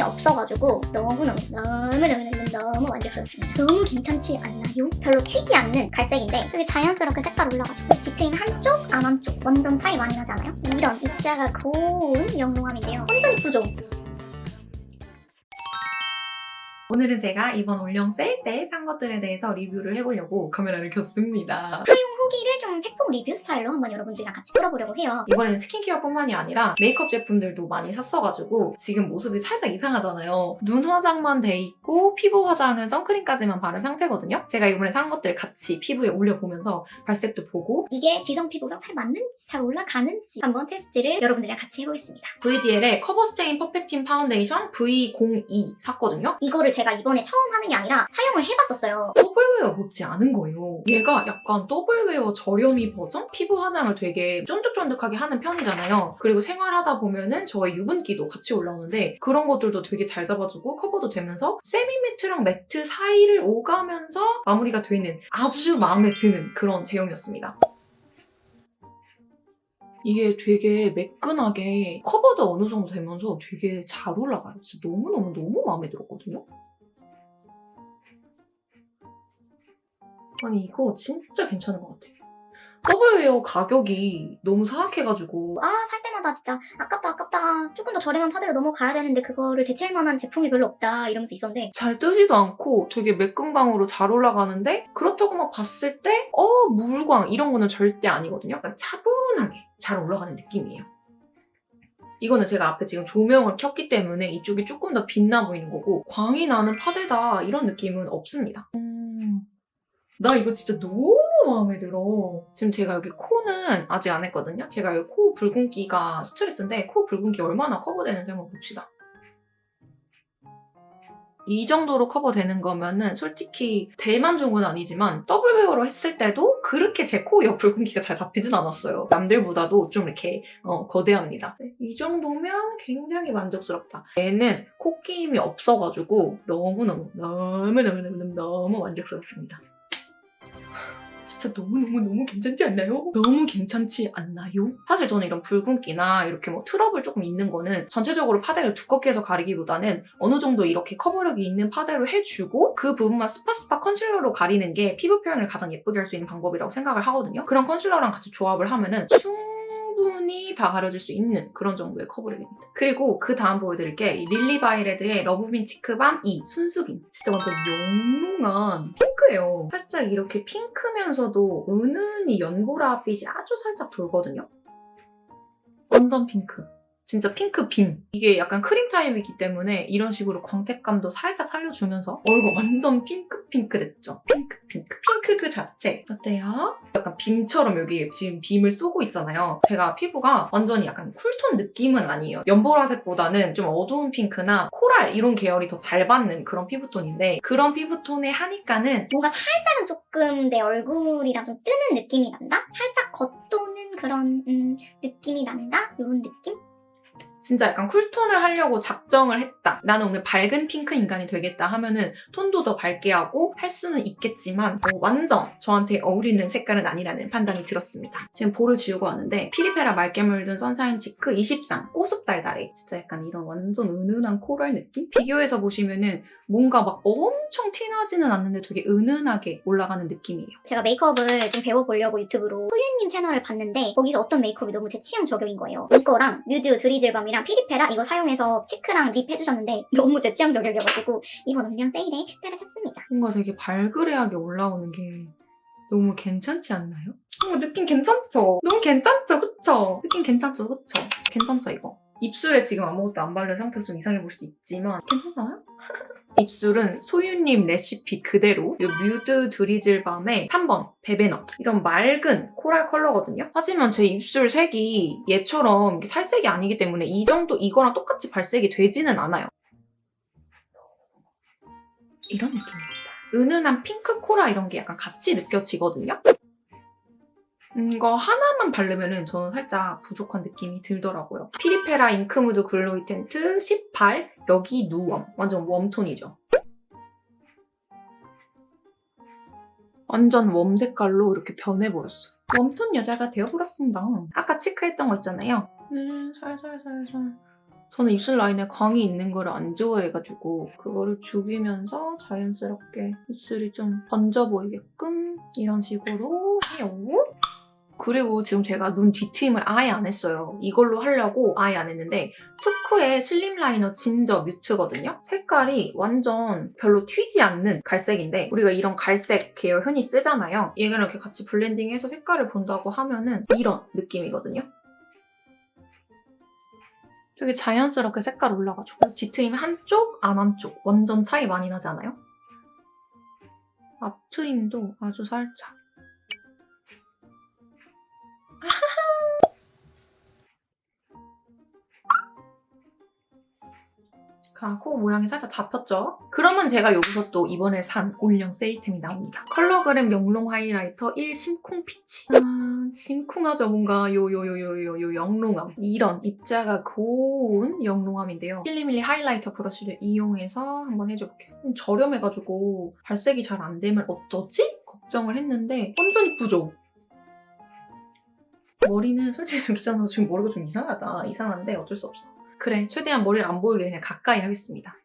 사용이 없어가지고 너무너무 너무너무 너무 만족스럽습니다. 너무 괜찮지 않나요? 별로 튀지 않는 갈색인데 되게 자연스럽게 색깔 올라가지고 디테일 한쪽, 안 한쪽 완전 차이 많이 나지 않아요? 이런 입자가 고운 영롱함인데요. 완전 이쁘죠? 오늘은 제가 이번 올영 세일 때 산 것들에 대해서 리뷰를 해보려고 카메라를 켰습니다. 후기를 좀 팩폭 리뷰 스타일로 한번 여러분들이랑 같이 풀어보려고 해요. 이번에는 스킨케어뿐만이 아니라 메이크업 제품들도 많이 샀어가지고 지금 모습이 살짝 이상하잖아요. 눈 화장만 돼 있고 피부 화장은 선크림까지만 바른 상태거든요. 제가 이번에 산 것들 같이 피부에 올려보면서 발색도 보고 이게 지성 피부랑 잘 맞는지 잘 올라가는지 한번 테스트를 여러분들이랑 같이 해보겠습니다. VDL의 커버스테인 퍼펙틴 파운데이션 V02 샀거든요. 이거를 제가 이번에 처음 하는 게 아니라 사용을 해봤었어요. 더블웨어 못지 않은 거예요. 얘가 약간 더블웨어 저렴이 버전? 피부 화장을 되게 쫀득쫀득하게 하는 편이잖아요. 그리고 생활하다 보면은 저의 유분기도 같이 올라오는데 그런 것들도 되게 잘 잡아주고 커버도 되면서 세 미매트랑 매트 사이를 오가면서 마무리가 되는 아주 마음에 드는 그런 제형이었습니다. 이게 되게 매끈하게 커버도 어느 정도 되면서 되게 잘 올라가요. 진짜 너무너무 너무 마음에 들었거든요. 아니 이거 진짜 괜찮은 것 같아. 더 블웨어 가격이 너무 사악해가지고 아, 살 때마다 진짜 아깝다, 아깝다. 조금 더 저렴한 파데로 넘어가야 되는데 그거를 대체할 만한 제품이 별로 없다. 이러면서 있었는데 잘 뜨지도 않고 되게 매끈광으로 잘 올라가는데 그렇다고 막 봤을 때 어 물광 이런 거는 절대 아니거든요. 약간 차분하게 잘 올라가는 느낌이에요. 이거는 제가 앞에 지금 조명을 켰기 때문에 이쪽이 조금 더 빛나 보이는 거고 광이 나는 파데다 이런 느낌은 없습니다. 음, 나 이거 진짜 너무 마음에 들어. 지금 제가 여기 코는 아직 안 했거든요. 제가 여기 코 붉은기가 스트레스인데 코 붉은기 얼마나 커버되는지 한번 봅시다. 이 정도로 커버되는 거면은 솔직히 대만족은 아니지만 더블 웨어로 했을 때도 그렇게 제 코 옆 붉은기가 잘 잡히진 않았어요. 남들보다도 좀 이렇게 어, 거대합니다. 이 정도면 굉장히 만족스럽다. 얘는 코끼임이 없어가지고 너무너무 너무너무너무 너무 만족스럽습니다. 진짜 너무너무너무 괜찮지 않나요? 너무 괜찮지 않나요? 사실 저는 이런 붉은기나 이렇게 뭐 트러블 조금 있는 거는 전체적으로 파데를 두껍게 해서 가리기보다는 어느 정도 이렇게 커버력이 있는 파데로 해주고 그 부분만 스파스파 컨실러로 가리는 게 피부 표현을 가장 예쁘게 할 수 있는 방법이라고 생각을 하거든요. 그런 컨실러랑 같이 조합을 하면은 충분히 다 가려질 수 있는 그런 정도의 커버력입니다. 그리고 그 다음 보여드릴 게 이 릴리바이레드의 러브빈 치크밤 2 순수빔. 진짜 완전 영롱한 핑크예요. 살짝 이렇게 핑크면서도 은은히 연보라빛이 아주 살짝 돌거든요. 완전 핑크. 진짜 핑크 빔. 이게 약간 크림 타입이기 때문에 이런 식으로 광택감도 살짝 살려주면서 얼굴 완전 핑크 핑크 됐죠? 핑크 핑크. 핑크 그 자체. 어때요? 약간 빔처럼 여기 지금 빔을 쏘고 있잖아요. 제가 피부가 완전히 약간 쿨톤 느낌은 아니에요. 연보라색보다는 좀 어두운 핑크나 코랄 이런 계열이 더 잘 받는 그런 피부톤인데 그런 피부톤에 하니까는 뭔가 살짝은 조금 내 얼굴이랑 좀 뜨는 느낌이 난다? 살짝 겉도는 그런 음, 느낌이 난다? 이런 느낌? 진짜 약간 쿨톤을 하려고 작정을 했다. 나는 오늘 밝은 핑크 인간이 되겠다 하면은 톤도 더 밝게 하고 할 수는 있겠지만 뭐 완전 저한테 어울리는 색깔은 아니라는 판단이 들었습니다. 지금 볼을 지우고 왔는데 피리페라 맑게 물든 선샤인 치크 23 꼬숩 달달해. 진짜 약간 이런 완전 은은한 코랄 느낌? 비교해서 보시면은 뭔가 막 엄청 티나지는 않는데 되게 은은하게 올라가는 느낌이에요. 제가 메이크업을 좀 배워보려고 유튜브로 소유님 채널을 봤는데 거기서 어떤 메이크업이 너무 제 취향 저격인 거예요. 이거랑 뮤드 드리즐 밤이 랑 피리페라 이거 사용해서 치크랑 립 해주셨는데 너무 제 취향 저격이어가지고 이번 올영 세일에 따라 샀습니다. 뭔가 되게 발그레하게 올라오는 게 너무 괜찮지 않나요? 어, 느낌 괜찮죠? 너무 괜찮죠? 그쵸? 느낌 괜찮죠? 그쵸? 괜찮죠, 이거? 입술에 지금 아무것도 안 바른 상태에서 좀 이상해 보일 수 있지만 괜찮잖아요? 입술은 소유님 레시피 그대로 이 뮤드 드리즐 밤의 3번 베베넛 이런 맑은 코랄 컬러거든요. 하지만 제 입술 색이 얘처럼 살색이 아니기 때문에 이 정도 이거랑 똑같이 발색이 되지는 않아요. 이런 느낌입니다. 은은한 핑크 코라 이런 게 약간 같이 느껴지거든요. 음, 이거 하나만 바르면은 저는 살짝 부족한 느낌이 들더라고요. 피리페라 잉크무드 글로이 텐트 18 여기 누웜 완전 웜톤이죠. 완전 웜 색깔로 이렇게 변해버렸어요. 웜톤 여자가 되어버렸습니다. 아까 치크했던 거 있잖아요. 네, 살살살살 저는 입술 라인에 광이 있는 거를 안 좋아해가지고 그거를 죽이면서 자연스럽게 입술이 좀 번져 보이게끔 이런 식으로 해요. 그리고 지금 제가 눈 뒤트임을 아예 안 했어요. 이걸로 하려고 아예 안 했는데 투쿠의 슬림 라이너 진저 뮤트거든요. 색깔이 완전 별로 튀지 않는 갈색인데 우리가 이런 갈색 계열 흔히 쓰잖아요. 얘랑 이렇게 같이 블렌딩해서 색깔을 본다고 하면은 이런 느낌이거든요. 되게 자연스럽게 색깔 올라가죠. 그래서 뒤트임 한쪽, 안 한쪽 완전 차이 많이 나지 않아요? 앞 트임도 아주 살짝. 아, 코 모양이 살짝 잡혔죠? 그러면 제가 여기서 또 이번에 산 올영 세일템이 나옵니다. 컬러그램 영롱 하이라이터 1 심쿵 피치. 아, 심쿵하죠, 뭔가 요, 요, 요, 요, 요, 요 영롱함. 이런 입자가 고운 영롱함인데요. 필리밀리 하이라이터 브러쉬를 이용해서 한번 해줘볼게요. 좀 저렴해가지고 발색이 잘 안 되면 어쩌지? 걱정을 했는데 완전 이쁘죠? 머리는 솔직히 좀 귀찮아서 지금 머리가 좀 이상하다. 이상한데 어쩔 수 없어. 그래, 최대한 머리를 안 보이게 그냥 가까이 하겠습니다.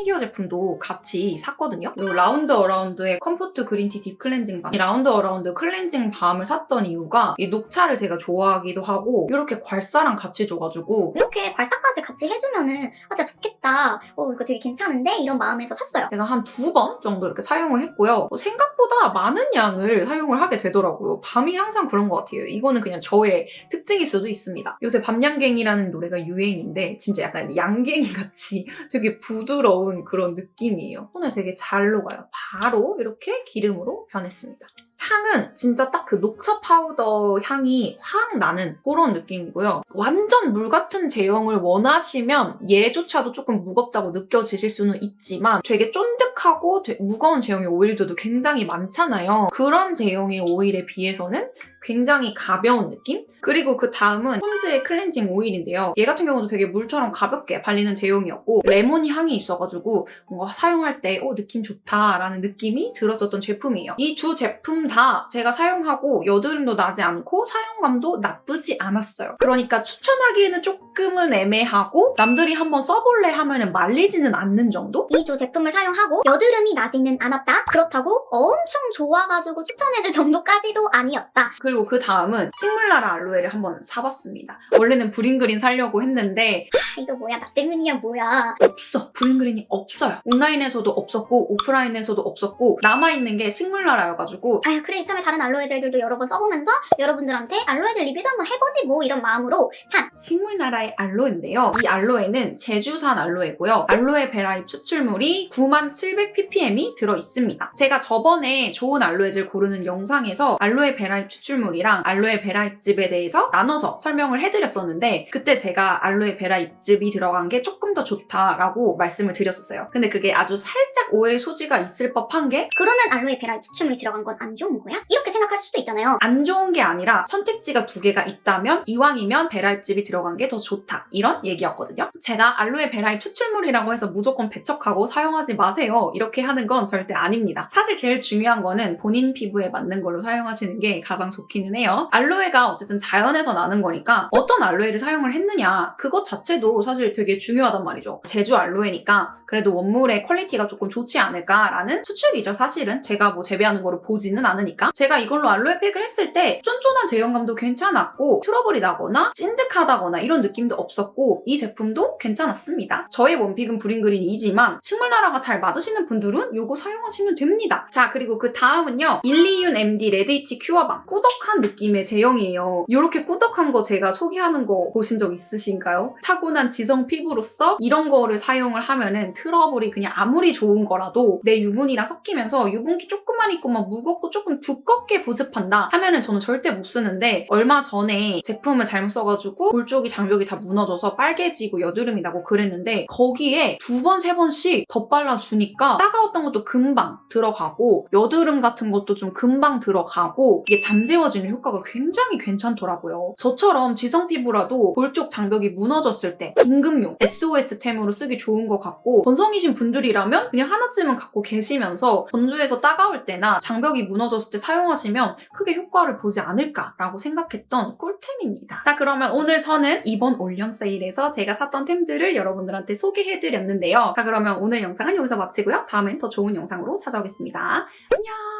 스킨케어 제품도 같이 샀거든요. 이 라운드 어라운드의 컴포트 그린티 딥 클렌징 밤. 이 라운드 어라운드 클렌징 밤을 샀던 이유가 이 녹차를 제가 좋아하기도 하고 이렇게 괄사랑 같이 줘가지고 이렇게 괄사까지 같이 해주면은 아 진짜 좋겠다. 어 이거 되게 괜찮은데 이런 마음에서 샀어요. 제가 한 두 번 정도 이렇게 사용을 했고요. 어, 생각보다 많은 양을 사용을 하게 되더라고요. 밤이 항상 그런 것 같아요. 이거는 그냥 저의 특징일 수도 있습니다. 요새 밤양갱이라는 노래가 유행인데 진짜 약간 양갱이 같이 되게 부드러운 그런 느낌이에요. 손에 되게 잘 녹아요. 바로 이렇게 기름으로 변했습니다. 향은 진짜 딱 그 녹차 파우더 향이 확 나는 그런 느낌이고요. 완전 물 같은 제형을 원하시면 얘조차도 조금 무겁다고 느껴지실 수는 있지만 되게 쫀득하고 되- 무거운 제형의 오일들도 굉장히 많잖아요. 그런 제형의 오일에 비해서는 굉장히 가벼운 느낌? 그리고 그 다음은 폰즈의 클렌징 오일인데요. 얘 같은 경우도 되게 물처럼 가볍게 발리는 제형이었고 레몬이 향이 있어가지고 뭔가 사용할 때 어, 느낌 좋다라는 느낌이 들었었던 제품이에요. 이 두 제품 다 제가 사용하고 여드름도 나지 않고 사용감도 나쁘지 않았어요. 그러니까 추천하기에는 조금은 애매하고 남들이 한번 써볼래 하면은 말리지는 않는 정도? 이 두 제품을 사용하고 여드름이 나지는 않았다. 그렇다고 엄청 좋아가지고 추천해줄 정도까지도 아니었다. 그리고 그 다음은 식물나라 알로에를 한번 사봤습니다. 원래는 브링그린 사려고 했는데 아 이거 뭐야 나 때문이야 뭐야. 없어. 브링그린이 없어요. 온라인에서도 없었고 오프라인에서도 없었고 남아있는 게 식물나라여가지고 아유 그래 이참에 다른 알로에 젤들도 여러 번 써보면서 여러분들한테 알로에 젤 리뷰도 한번 해보지 뭐 이런 마음으로 산. 식물나라의 알로에인데요. 이 알로에는 제주산 알로에고요. 알로에 베라잎 추출물이 9700ppm이 들어있습니다. 제가 저번에 좋은 알로에 젤 고르는 영상에서 알로에 베라잎 추출물 이랑 알로에 베라 잎즙에 대해서 나눠서 설명을 해드렸었는데 그때 제가 알로에 베라 잎즙이 들어간 게 조금 더 좋다라고 말씀을 드렸었어요. 근데 그게 아주 살짝 오해 소지가 있을 법한 게 그러면 알로에 베라 추출물이 들어간 건 안 좋은 거야? 이렇게 생각하실 수도 있잖아요. 안 좋은 게 아니라 선택지가 두 개가 있다면 이왕이면 베라 잎즙이 들어간 게 더 좋다 이런 얘기였거든요. 제가 알로에 베라잎 추출물이라고 해서 무조건 배척하고 사용하지 마세요 이렇게 하는 건 절대 아닙니다. 사실 제일 중요한 거는 본인 피부에 맞는 걸로 사용하시는 게 가장 좋 기는 해요. 알로에가 어쨌든 자연에서 나는 거니까 어떤 알로에를 사용을 했느냐 그것 자체도 사실 되게 중요하단 말이죠. 제주 알로에니까 그래도 원물의 퀄리티가 조금 좋지 않을까라는 추측이죠 사실은 제가 뭐 재배하는 거를 보지는 않으니까 제가 이걸로 알로에 팩을 했을 때 쫀쫀한 제형감도 괜찮았고 트러블이 나거나 찐득하다거나 이런 느낌도 없었고 이 제품도 괜찮았습니다. 저의 원픽은 브링그린이지만 식물나라가 잘 맞으시는 분들은 이거 사용하시면 됩니다. 자 그리고 그 다음은요 일리윤 MD 레드이치 큐어밤 꾸덕 한 느낌의 제형이에요. 이렇게 꾸덕한 거 제가 소개하는 거 보신 적 있으신가요? 타고난 지성 피부로서 이런 거를 사용을 하면은 트러블이 그냥 아무리 좋은 거라도 내 유분이랑 섞이면서 유분기 조금만 있고 막 무겁고 조금 두껍게 보습한다 하면은 저는 절대 못 쓰는데 얼마 전에 제품을 잘못 써가지고 볼 쪽이 장벽이 다 무너져서 빨개지고 여드름이 나고 그랬는데 거기에 두 번, 세 번씩 덧발라주니까 따가웠던 것도 금방 들어가고 여드름 같은 것도 좀 금방 들어가고 이게 잠재워 지는 효과가 굉장히 괜찮더라고요. 저처럼 지성 피부라도 볼쪽 장벽이 무너졌을 때 긴급용 SOS템으로 쓰기 좋은 것 같고 건성이신 분들이라면 그냥 하나 하나쯤은 갖고 계시면서 건조해서 따가울 때나 장벽이 무너졌을 때 사용하시면 크게 효과를 보지 않을까라고 생각했던 꿀템입니다. 자, 그러면 오늘 저는 이번 올영 세일에서 제가 샀던 템들을 여러분들한테 소개해드렸는데요. 자, 그러면 오늘 영상은 여기서 마치고요. 다음엔 더 좋은 영상으로 찾아오겠습니다. 안녕!